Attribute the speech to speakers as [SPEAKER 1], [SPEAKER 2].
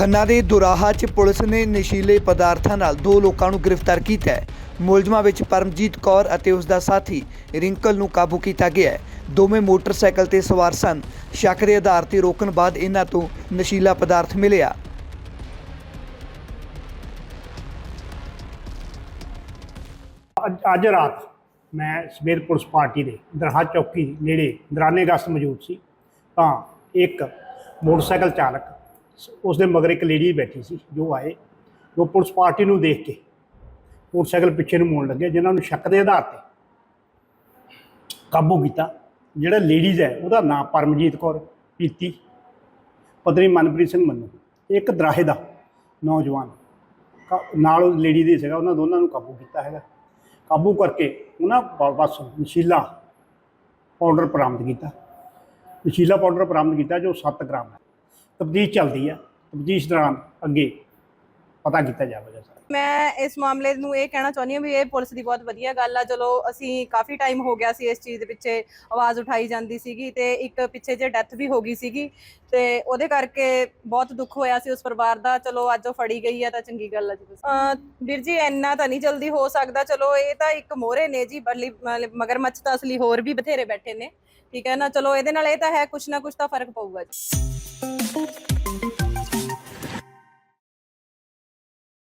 [SPEAKER 1] ਖੰਨਾ ਦੇ ਦੁਰਾਹਾ 'ਚ ਪੁਲਿਸ ਨੇ ਨਸ਼ੀਲੇ ਪਦਾਰਥਾਂ ਨਾਲ ਦੋ ਲੋਕਾਂ ਨੂੰ ਗ੍ਰਿਫਤਾਰ ਕੀਤਾ ਹੈ। ਮੁਲਜ਼ਮਾਂ ਵਿੱਚ ਪਰਮਜੀਤ ਕੌਰ ਅਤੇ ਉਸ ਦਾ ਸਾਥੀ ਰਿੰਕਲ ਨੂੰ ਕਾਬੂ ਕੀਤਾ ਗਿਆ ਹੈ। ਦੋਵੇਂ ਮੋਟਰਸਾਈਕਲ ਤੇ ਸਵਾਰ ਸਨ। ਸ਼ੱਕ ਦੇ ਆਧਾਰ ਤੇ ਰੋਕਣ ਬਾਅਦ ਇਹਨਾਂ ਤੋਂ ਨਸ਼ੀਲਾ ਪਦਾਰਥ ਮਿਲਿਆ।
[SPEAKER 2] ਅੱਜ ਅੱਜ ਰਾਤ ਮੈਂ ਸਵੇਰ ਪੁਲਿਸ ਪਾਰਟੀ ਦੇ ਦਰਹਾ ਚੌਕੀ ਨੇੜੇ ਦਰਾਨੇ ਗਸਤ ਮੌਜੂਦ ਸੀ। ਤਾਂ ਇੱਕ ਮੋਟਰਸਾਈਕਲ ਚਾਲਕ ਉਸ ਦੇ ਮਗਰ ਇੱਕ ਲੇਡੀ ਬੈਠੀ ਸੀ, ਜੋ ਆਏ, ਜੋ ਪੁਲਿਸ ਪਾਰਟੀ ਨੂੰ ਦੇਖ ਕੇ ਮੋਟਰਸਾਈਕਲ ਪਿੱਛੇ ਨੂੰ ਮੋੜਨ ਲੱਗੇ, ਜਿਨ੍ਹਾਂ ਨੂੰ ਸ਼ੱਕ ਦੇ ਆਧਾਰ ਤੇ ਕਾਬੂ ਕੀਤਾ। ਜਿਹੜਾ ਲੇਡੀਜ਼ ਹੈ, ਉਹਦਾ ਨਾਮ ਪਰਮਜੀਤ ਕੌਰ, ਪੀਤੀ, ਪਤਨੀ ਮਨਪ੍ਰੀਤ ਸਿੰਘ ਮੰਨੂ, ਇੱਕ ਦਰਾਹੇ ਦਾ ਨੌਜਵਾਨ। ਕਾ- ਨਾਲ ਉਹ ਲੇਡੀ ਦੇ ਸੀਗਾ, ਉਹਨਾਂ ਦੋਨਾਂ ਨੂੰ ਕਾਬੂ ਕੀਤਾ ਹੈਗਾ। ਕਾਬੂ ਕਰਕੇ ਉਹਨਾਂ ਬ- ਬਸ ਨਸ਼ੀਲਾ ਪਾਊਡਰ ਬਰਾਮਦ ਕੀਤਾ। ਨਸ਼ੀਲਾ ਪਾਊਡਰ ਬਰਾਮਦ ਕੀਤਾ, ਜੋ 7 ਗ੍ਰਾਮ ਹੈ। ਤਬਦੀਸ਼ ਚੱਲਦੀ ਹੈ ਤਬਦੀਸ਼ ਦੌਰਾਨ ਅੱਗੇ ਪਤਾ ਕੀਤਾ ਜਾਵੇਗਾ ਸਰ।
[SPEAKER 3] ਮੈਂ ਇਸ ਮਾਮਲੇ ਨੂੰ ਇਹ ਕਹਿਣਾ ਚਾਹੁੰਦੀ ਹਾਂ ਵੀ ਇਹ ਪੁਲਿਸ ਦੀ ਬਹੁਤ ਵਧੀਆ ਗੱਲ ਆ। ਚਲੋ, ਅਸੀਂ ਕਾਫੀ ਟਾਈਮ ਹੋ ਗਿਆ ਸੀ ਇਸ ਚੀਜ਼ ਦੇ ਪਿੱਛੇ ਆਵਾਜ਼ ਉਠਾਈ ਜਾਂਦੀ ਸੀਗੀ ਤੇ ਇੱਕ ਪਿੱਛੇ ਜੇ ਡੈਥ ਵੀ ਹੋ ਗਈ ਸੀਗੀ ਤੇ ਉਹਦੇ ਕਰਕੇ ਬਹੁਤ ਦੁੱਖ ਹੋਇਆ ਸੀ ਉਸ ਪਰਿਵਾਰ ਦਾ। ਚਲੋ, ਅੱਜ ਉਹ ਫੜੀ ਗਈ ਆ ਤਾਂ ਚੰਗੀ ਗੱਲ ਆ ਜੀ। ਵੀਰ ਜੀ, ਇੰਨਾ ਤਾਂ ਨਹੀਂ ਜਲਦੀ ਹੋ ਸਕਦਾ। ਚਲੋ, ਇਹ ਤਾਂ ਇੱਕ ਮੋਹਰੇ ਨੇ ਜੀ ਬਰਲੀ ਮਤਲਬ ਮਗਰਮੱਛ ਤਾਂ ਅਸਲੀ ਹੋਰ ਵੀ ਬਥੇਰੇ ਬੈਠੇ ਨੇ। ਠੀਕ ਹੈ ਨਾ? ਚਲੋ, ਇਹਦੇ ਨਾਲ ਇਹ ਤਾਂ ਹੈ, ਕੁਛ ਨਾ ਕੁਛ ਤਾਂ ਫ਼ਰਕ ਪਊਗਾ ਜੀ। Thank you.